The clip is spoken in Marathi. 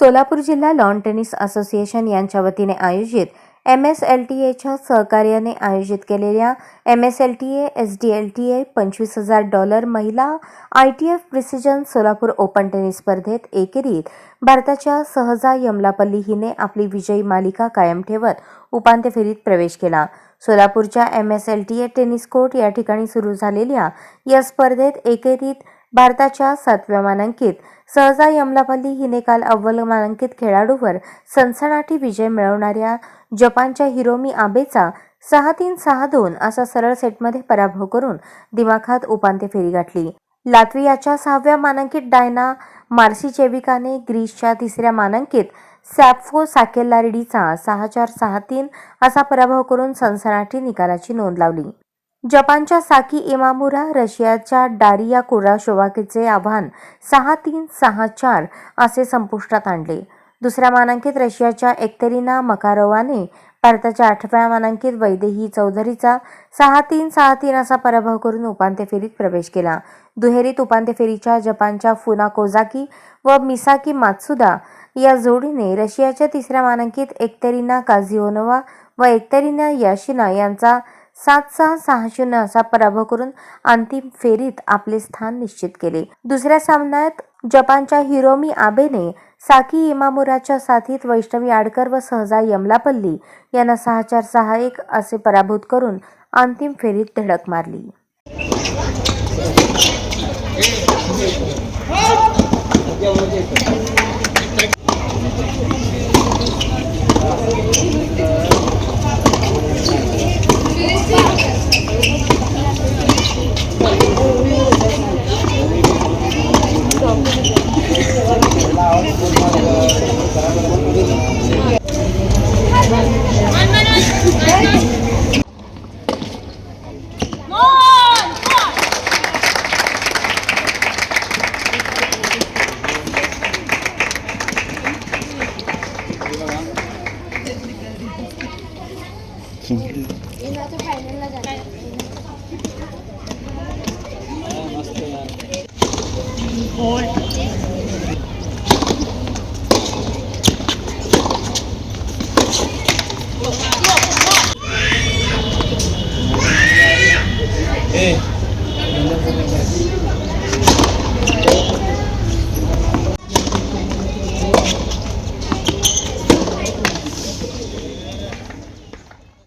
सोलापूर जिल्हा लॉन टेनिस असोसिएशन यांच्या वतीने आयोजित एम एस एल टी एच्या सहकार्याने आयोजित केलेल्या M S L T A S D L T A पंचवीस हजार डॉलर महिला I T F precision Solapur open tennis स्पर्धेत एकेरीत भारताच्या सहजा यमलापल्ली हिने आपली विजयी मालिका कायम ठेवत उपांत्य फेरीत प्रवेश केला. सोलापूरच्या M S L T A tennis court या ठिकाणी सुरू झालेल्या या स्पर्धेत एकेरीत भारताच्या सातव्या मानांकित. सहजा यमलापल्ली हिने काल अव्वल मानांकित खेळाडूवर सनसनाटी विजय मिळवणाऱ्या जपानच्या हिरोमी आबेचा सहा तीन सहा दोन असा सरळ सेटमध्ये पराभव करून दिमाखात उपांत्य फेरी गाठली. लात्वियाच्या सहाव्या मानांकित डायना मार्सिचेविकाने ग्रीसच्या तिसऱ्या मानांकित सॅप्फो साकेल्लारिडीचा सहा चार सहा तीन असा पराभव करून सनसनाटी निकालाची नोंद लावली. जपानच्या साकी इमामुरा रशियाच्या डारिया कुराशोवाकीचे आव्हान सहा तीन सहा चार असे संपुष्टात आणले. दुसऱ्या मानांकित रशियाच्या एकतेरिना मकारोवाने भारताच्या आठव्या मानांकित वैदेही चौधरीचा सहा तीन सहा तीन असा पराभव करून उपांत्य फेरीत प्रवेश केला. दुहेरीत उपांत्य फेरीच्या जपानच्या फुना कोझाकी व मिसाकी मात्सुदा या जोडीने रशियाच्या तिसऱ्या मानांकित एकतेरिना काझिओनोवा व एकतेरिना याशिना यांचा सात सहा सहा शून्य असा पराभव करून अंतिम फेरीत आपले स्थान निश्चित केले. दुसऱ्या सामन्यात जपानच्या हिरोमी आबेने साकी इमामुराच्या साथीत वैष्णवी आडकर व सहजा यमलापल्ली यांना सहा चार सहा एक असे पराभूत करून अंतिम फेरीत धडक मारली. Gold. 哎。